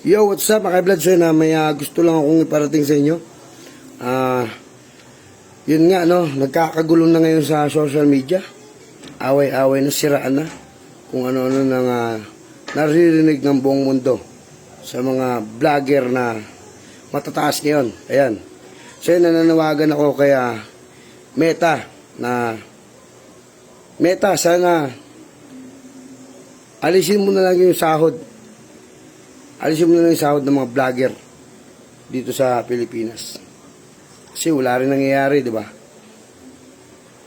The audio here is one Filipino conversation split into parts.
Yo, what's up mga vlog na may ah, gusto lang akong iparating sa inyo. Ah, yun nga no, nagkakagulo na ngayon sa social media. Away-away na siraan na kung ano-ano nang ah, naririnig ng buong mundo sa mga vlogger na matataas ngayon. Ayan. So yun, nananawagan ako kaya Meta na Meta, sana alisin mo na lang yung sahod alisin mo na yung sahod ng mga vlogger dito sa Pilipinas. Kasi wala rin nangyayari, di ba?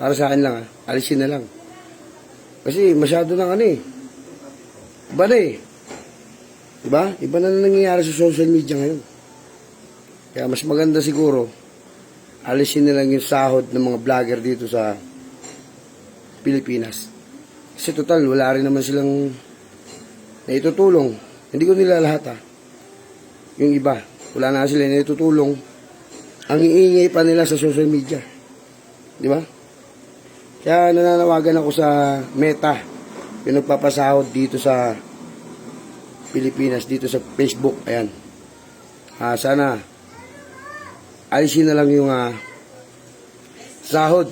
Para sa akin lang, ah, alisin na lang. Kasi masyado nang ano eh. Iba na eh. Di ba? Iba na nangyayari sa social media ngayon. Kaya mas maganda siguro, alisin na lang yung sahod ng mga vlogger dito sa Pilipinas. Kasi total, wala rin naman silang naitutulong. Hindi ko nila lahat ha. Yung iba, wala na sila naitutulong. Ang iingay pa nila sa social media. Di ba? Kaya nananawagan ako sa Meta, yung nagpapasahod dito sa Pilipinas, dito sa Facebook. Ayan. Ah, sana alisin na lang yung ah, sahod.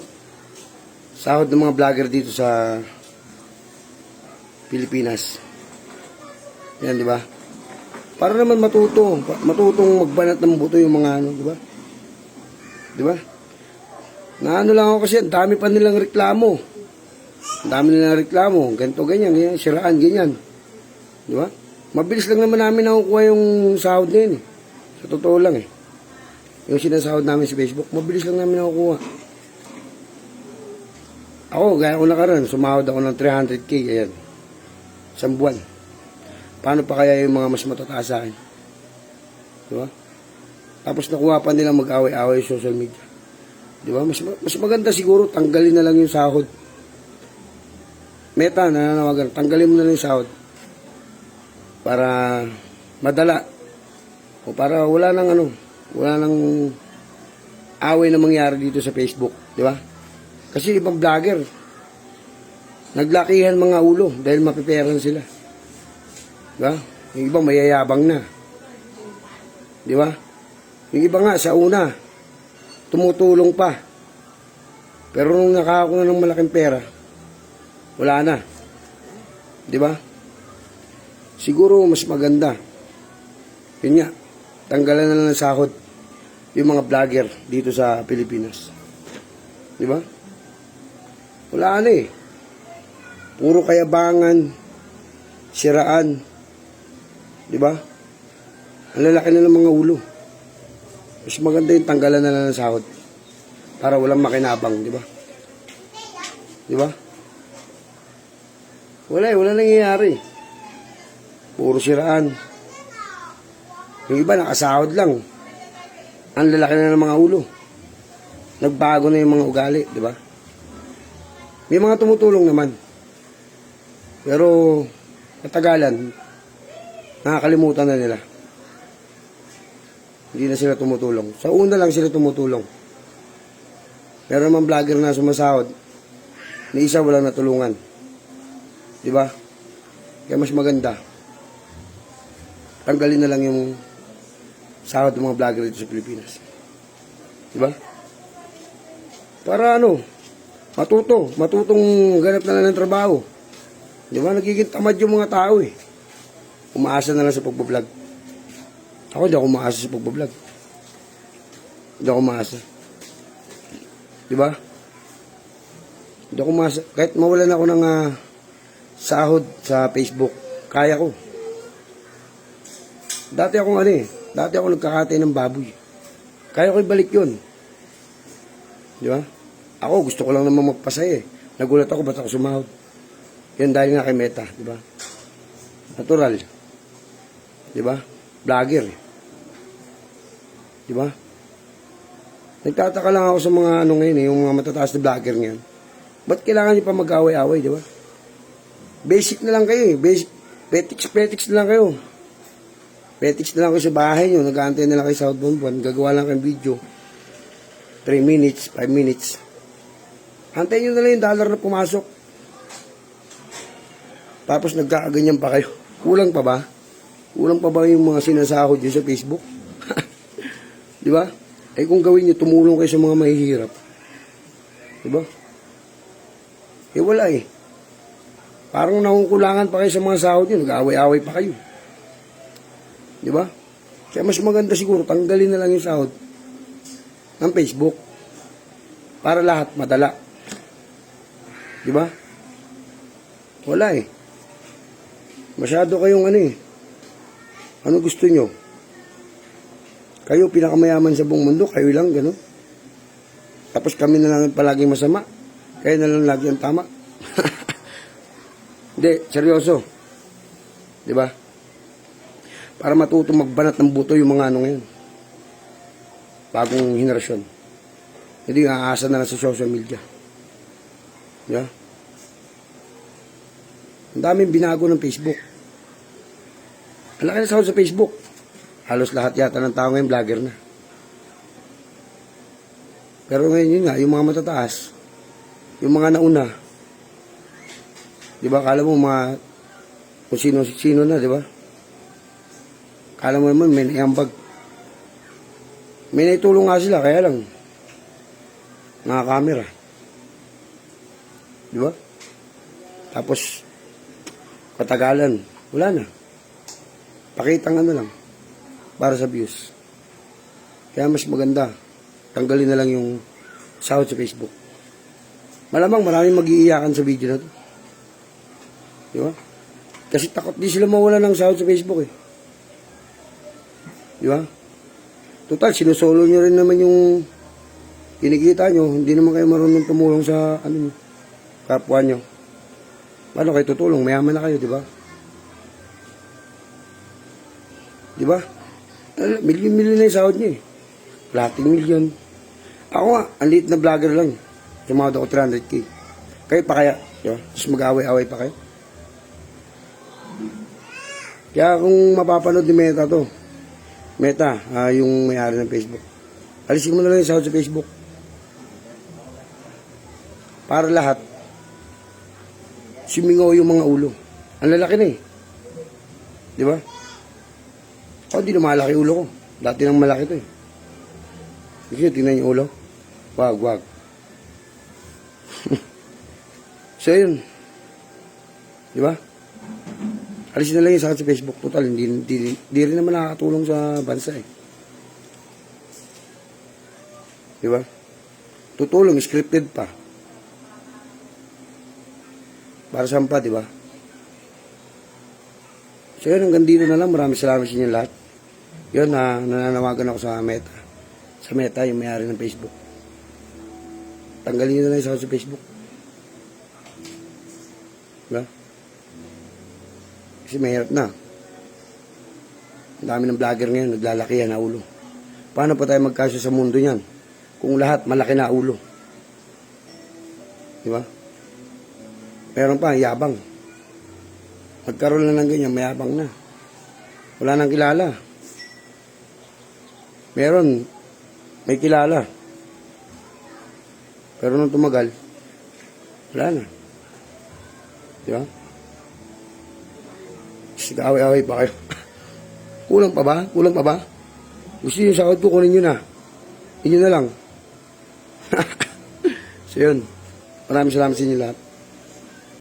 Sahod ng mga vlogger dito sa Pilipinas. Yan, di ba? Para naman matuto, matutong magbanat ng buto yung mga ano, di ba? Di ba? Na ano lang ako kasi, ang dami pa nilang reklamo. Ang dami nilang reklamo, ganito, ganyan, ganyan, siraan, ganyan. Di ba? Mabilis lang naman namin nakukuha yung sahod na yun eh. Sa totoo lang eh. Yung sinasahod namin sa Facebook, mabilis lang namin nakukuha. Ako, gaya ko nakaraan, sumahod ako ng 300k, ayan. Isang buwan. Paano pa kaya yung mga mas matataas sa akin? Di ba? Tapos nakuha pa nila mag-away-away sa social media. Di ba? Mas, mas maganda siguro tanggalin na lang yung sahod. Meta, nananawagan, tanggalin mo na lang yung sahod. Para madala. O para wala nang ano, wala nang away na mangyari dito sa Facebook. Di ba? Kasi ibang vlogger, naglakihan mga ulo dahil mapiperan sila. Di ba? Yung iba mayayabang na. Di ba? Yung iba nga sa una, tumutulong pa. Pero nung nakakakuha ng malaking pera, wala na. Di ba? Siguro mas maganda. Yun nga, tanggalan na lang ng sahod yung mga vlogger dito sa Pilipinas. Di ba? Wala na eh. Puro kayabangan, siraan. Di ba? Ang lalaki na ng mga ulo. Mas maganda yung tanggalan na lang ng sahod. Para walang makinabang, di ba? Di ba? Wala eh, wala nangyayari. Puro siraan. Yung iba nakasahod lang. Ang lalaki na ng mga ulo. Nagbago na yung mga ugali, di ba? May mga tumutulong naman. Pero, katagalan, nakakalimutan na nila. Hindi na sila tumutulong. Sa una lang sila tumutulong. Pero naman vlogger na sumasahod, ni isa walang natulungan. Di ba? Kaya mas maganda. Tanggalin na lang yung sahod ng mga vlogger dito sa Pilipinas. Di ba? Para ano, matuto, matutong ganap na lang ng trabaho. Di ba? Nagiging tamad yung mga tao eh. Umaasa na lang sa pagbablog. Ako di ako umaasa sa pagbablog. Hindi ako umaasa. Di ba? Hindi ako umaasa. Kahit mawalan ako ng ah, sahod sa Facebook, kaya ko. Dati ako ano eh, dati ako nagkakatay ng baboy. Kaya ko ibalik yun. Di ba? Ako, gusto ko lang naman magpasaya eh. Nagulat ako, ba't ako sumahod? Yan dahil nga kay Meta, di ba? Natural. Di ba? Vlogger eh. Di ba? Nagtataka lang ako sa mga ano ngayon eh, yung mga matataas na vlogger ngayon. Ba't kailangan nyo pa mag-away-away, di ba? Basic na lang kayo eh. Basic, petics, petics na lang kayo. Petics na lang kayo sa bahay nyo. Nag-aantay na lang kayo sa outbound buwan. Gagawa lang kayong video. 3 minutes, 5 minutes. Antayin nyo na lang yung dollar na pumasok. Tapos nagkakaganyan pa kayo. Kulang pa ba? Kulang pa ba yung mga sinasahod nyo sa Facebook? Di ba? Eh kung gawin nyo, tumulong kayo sa mga mahihirap. Di ba? Eh wala eh. Parang nakungkulangan pa kayo sa mga sahod nyo, nag-away-away pa kayo. Di ba? Kaya mas maganda siguro, tanggalin na lang yung sahod ng Facebook. Para lahat madala. Di ba? Wala eh. Masyado kayong ano eh. Ano gusto nyo? Kayo pinakamayaman sa buong mundo, kayo lang, gano'n. Tapos kami na lang palagi masama. Kayo na lang lagi ang tama. Hindi, seryoso. Di ba? Para matuto magbanat ng buto yung mga ano ngayon. Bagong henerasyon. Hindi aasa na lang sa social media. Di ba? Ang daming binago ng Facebook. Ang laki na sahod sa Facebook. Halos lahat yata ng tao ngayon vlogger na. Pero ngayon yun nga, yung mga matataas, yung mga nauna, di ba, kala mo mga, kung sino-sino na, di ba? Kala mo naman may naiambag. May naitulong nga sila, kaya lang, naka-camera. Di ba? Tapos, katagalan, wala na. Pakitang ano lang, para sa views. Kaya mas maganda, tanggalin na lang yung sahod sa Facebook. Malamang maraming mag-iiyakan sa video na to. Di ba? Kasi takot di sila mawala ng sahod sa Facebook eh. Di ba? Total, sinusolo nyo rin naman yung kinikita nyo. Hindi naman kayo marunong tumulong sa ano, kapwa nyo. Paano kayo tutulong? Mayaman na kayo, di ba? Di ba? Milyon-milyon na yung sahod nyo eh. Lating milyon. Ako nga, ang liit na vlogger lang. Sumahod ako 300k. Kayo pa kaya? Di ba? Tapos mag-away-away pa kayo? Kaya kung mapapanood ni Meta to, Meta, ah, yung may-ari ng Facebook. Alisin mo na lang yung sahod sa Facebook. Para lahat, sumingaw yung mga ulo. Ang lalaki na eh. Di ba? Ako, di na malaki ulo ko. Dati nang malaki to eh. Sige, tingnan yung ulo. Wag, wag. so, yun. Di ba? Alisin na lang yung sakit sa Facebook. Total, hindi, hindi, hindi rin naman nakakatulong sa bansa eh. Di ba? Tutulong, scripted pa. Para saan pa, di ba? So yun, hanggang dito na lang. Maraming salamat sa inyo lahat. Yun, na nananawagan ako sa Meta. Sa Meta, yung may-ari ng Facebook. Tanggalin nyo na lang sa Facebook. Diba? Kasi mahirap na. Ang dami ng vlogger ngayon, naglalaki yan na ulo. Paano pa tayo magkasya sa mundo niyan? Kung lahat malaki na ulo. Di ba? Meron pa, yabang. Magkaroon na ng ganyan, mayabang na. Wala nang kilala. Meron, may kilala. Pero nung tumagal, wala na. Di ba? Sige, pa kayo. Kulang pa ba? Kulang pa ba? Gusto nyo sahod ko, kunin nyo na. Inyo na lang. so yun. Maraming salamat sa inyo lahat.